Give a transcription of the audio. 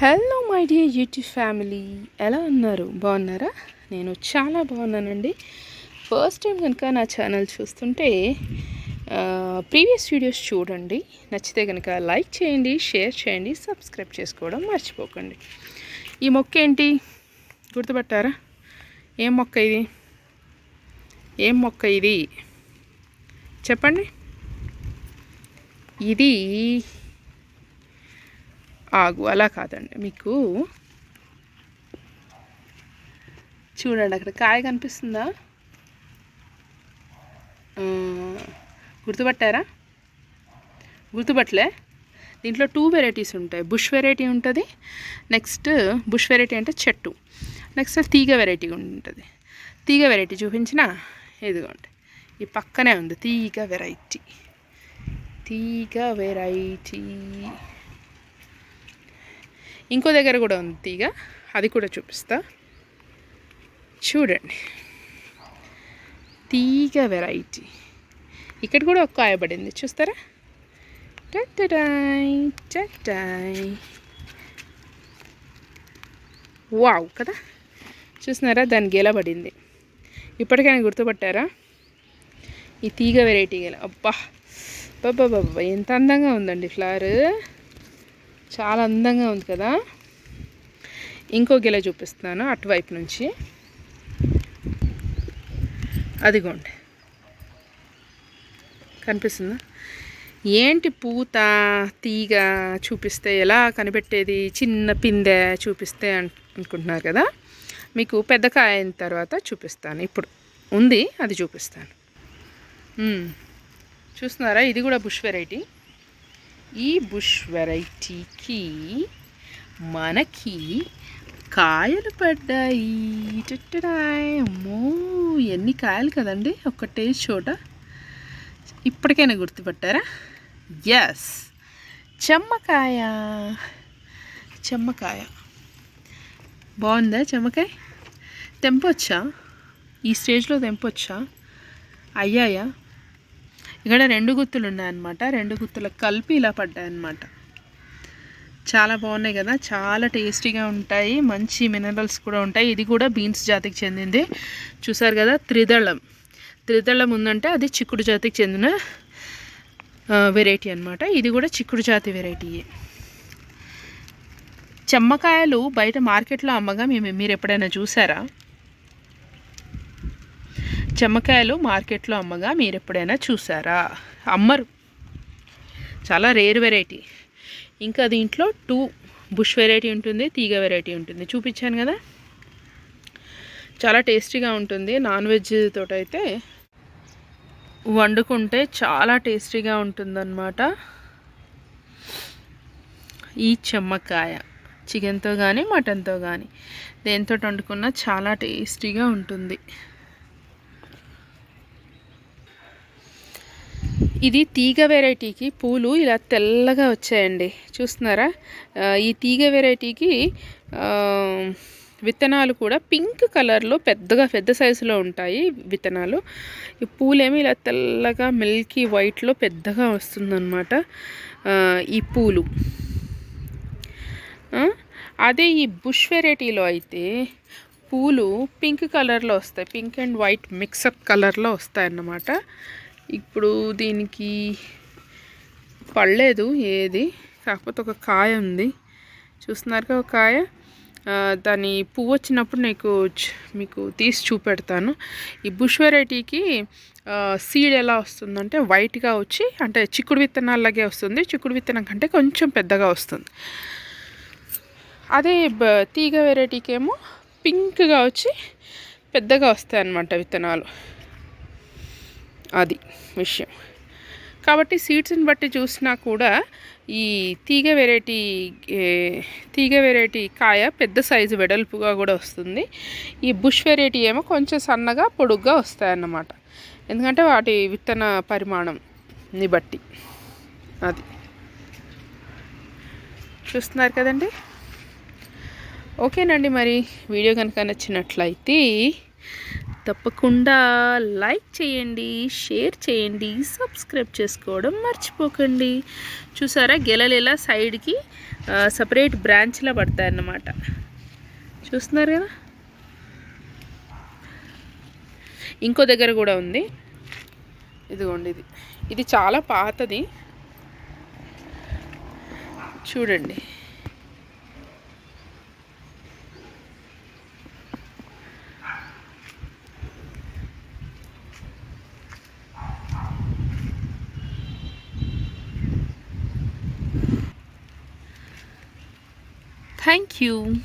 Hello my dear YouTube family ఎలా ఉన్నారు? బాగున్నారా? నేను చాలా బాగున్నానండి. ఫస్ట్ టైం కనుక నా ఛానల్ చూస్తుంటే ప్రీవియస్ వీడియోస్ చూడండి. నచ్చితే కనుక లైక్ చేయండి షేర్ చేయండి సబ్స్క్రైబ్ చేసుకోవడం మర్చిపోకండి. ఈ మొక్క ఏంటి? గుర్తుపట్టారా? ఏం మొక్క ఇది? ఏం మొక్క ఇది? చెప్పండి. ఇది ఆగు అలా కాదండి. మీకు చూడండి అక్కడ కాయ కనిపిస్తుందా? గుర్తుపట్టారా? గుర్తుపట్టలే? దీంట్లో టూ వెరైటీస్ ఉంటాయి. బుష్ వెరైటీ ఉంటుంది. నెక్స్ట్ బుష్ వెరైటీ అంటే చెట్టు. నెక్స్ట్ తీగ వెరైటీ ఉంటుంది. తీగ వెరైటీ చూపించిన? ఇదిగోండి. ఈ పక్కనే ఉంది. తీగ వెరైటీ తీగ వెరైటీ ఇంకో దగ్గర కూడా ఉంది తీగ అది కూడా చూపిస్తా. చూడండి. తీగ వెరైటీ. ఇక్కడ కూడా ఒక కాయ పడింది. చూస్తారా? టట్టడాయ్, టట్టాయ్. వావ్ కదా? చూస్తున్నారా? దానికి గెల పడింది. ఇప్పటికైనా గుర్తుపట్టారా? ఈ తీగ వెరైటీ గెల. అబ్బా! బాబా ఎంత అందంగా ఉందండి ఫ్లవర్. చాలా అందంగా ఉంది కదా. ఇంకో గిల చూపిస్తున్నాను అటువైపు నుంచి. అదిగోండి. కనిపిస్తుందా? ఏంటి పూత తీగ చూపిస్తే ఎలా కనిపెట్టేది? చిన్న పిందె చూపిస్తే అనుకుంటున్నారు కదా. మీకు పెద్ద కాయ అయిన తర్వాత చూపిస్తాను. ఇప్పుడు ఉంది అది చూపిస్తాను. చూస్తున్నారా? ఇది కూడా బుష్ వెరైటీ. ఈ బుష్ వెరైటీకి మనకి కాయలు పడ్డాయి. అమ్మో! ఎన్ని కాయలు కదండి? ఒక్కటే చోట. ఇప్పటికైనా గుర్తుపట్టారా? ఎస్ చెమ్మకాయ. చెమ్మకాయ. బాగుందా చెమ్మకాయ? తెంపొచ్చా? ఈ స్టేజ్లో తెంపొచ్చా? అయ్యాయా? ఇక్కడ రెండు గుత్తులు ఉన్నాయన్నమాట రెండు గుత్తులకు కలిపి ఇలా పడ్డాయన్నమాట. చాలా బాగున్నాయి కదా. చాలా టేస్టీగా ఉంటాయి. మంచి మినరల్స్ కూడా ఉంటాయి. ఇది కూడా బీన్స్ జాతికి చెందింది. చూసారు కదా? త్రిదళం. త్రిదళం ఉందంటే అది చిక్కుడు జాతికి చెందిన వెరైటీ అన్నమాట. ఇది కూడా చిక్కుడు జాతి వెరైటీయే చెమ్మకాయలు బయట మార్కెట్లో అమ్మగా మేము మీరు ఎప్పుడైనా చూసారా? చెమ్మకాయలు మార్కెట్లో అమ్మగా మీరు ఎప్పుడైనా చూసారా? అమ్మరు. చాలా రేర్ వెరైటీ. ఇంకా దీంట్లో టూ బుష్ వెరైటీ ఉంటుంది తీగ వెరైటీ ఉంటుంది. చూపించాను కదా? చాలా టేస్టీగా ఉంటుంది. నాన్ వెజ్ తోటైతే వండుకుంటే చాలా టేస్టీగా ఉంటుందన్నమాట. ఈ చెమ్మకాయ చికెన్తో కానీ మటన్తో కానీ దేంతో వండుకున్నా చాలా టేస్టీగా ఉంటుంది. ఇది తీగ వెరైటీకి పూలు ఇలా తెల్లగా వచ్చాయండి. చూస్తున్నారా? ఈ తీగ వెరైటీకి విత్తనాలు కూడా పింక్ కలర్లో పెద్దగా పెద్ద సైజులో ఉంటాయి విత్తనాలు. ఈ పూలేమో ఇలా తెల్లగా మిల్కీ వైట్లో పెద్దగా వస్తుందన్నమాట. ఈ పూలు. అదే ఈ బుష్ వెరైటీలో అయితే పూలు పింక్ కలర్లో వస్తాయి. పింక్ అండ్ వైట్ మిక్సప్ కలర్లో వస్తాయి అన్నమాట ఇప్పుడు దీనికి పడలేదు ఏది కాకపోతే ఒక కాయ ఉంది. చూస్తున్నారుగా ఒక కాయ? దాని పువ్వు వచ్చినప్పుడు నీకు మీకు తీసి చూపెడతాను. ఈ బుష్ వెరైటీకి సీడ్ ఎలా వస్తుందంటే వైట్గా వచ్చి అంటే చిక్కుడు విత్తనాలాగే వస్తుంది. చిక్కుడు విత్తనం కంటే కొంచెం పెద్దగా వస్తుంది. అదే తీగ వెరైటీకి ఏమో పింక్గా వచ్చి పెద్దగా వస్తాయి అన్నమాట విత్తనాలు. అది విషయం. కాబట్టి సీడ్స్ని బట్టి చూసినా కూడా ఈ తీగ వెరైటీ తీగ వెరైటీ కాయ పెద్ద సైజు వెడల్పుగా కూడా వస్తుంది. ఈ బుష్ వెరైటీ ఏమో కొంచెం సన్నగా పొడుగ్గా వస్తాయన్నమాట. ఎందుకంటే వాటి విత్తన పరిమాణంని బట్టి. అది. చూస్తున్నారు కదండి? ఓకేనండి మరి. వీడియో కనుక నచ్చినట్లయితే తప్పకుండా లైక్ చేయండి షేర్ చేయండి సబ్స్క్రైబ్ చేసుకోవడం మర్చిపోకండి. చూసారా గెలలు ఇలా సైడ్కి సపరేట్ బ్రాంచ్లా పడతాయన్నమాట. చూస్తున్నారు కదా? ఇంకో దగ్గర కూడా ఉంది. ఇదిగోండి ఇది. ఇది చాలా పాతది. చూడండి. Thank you.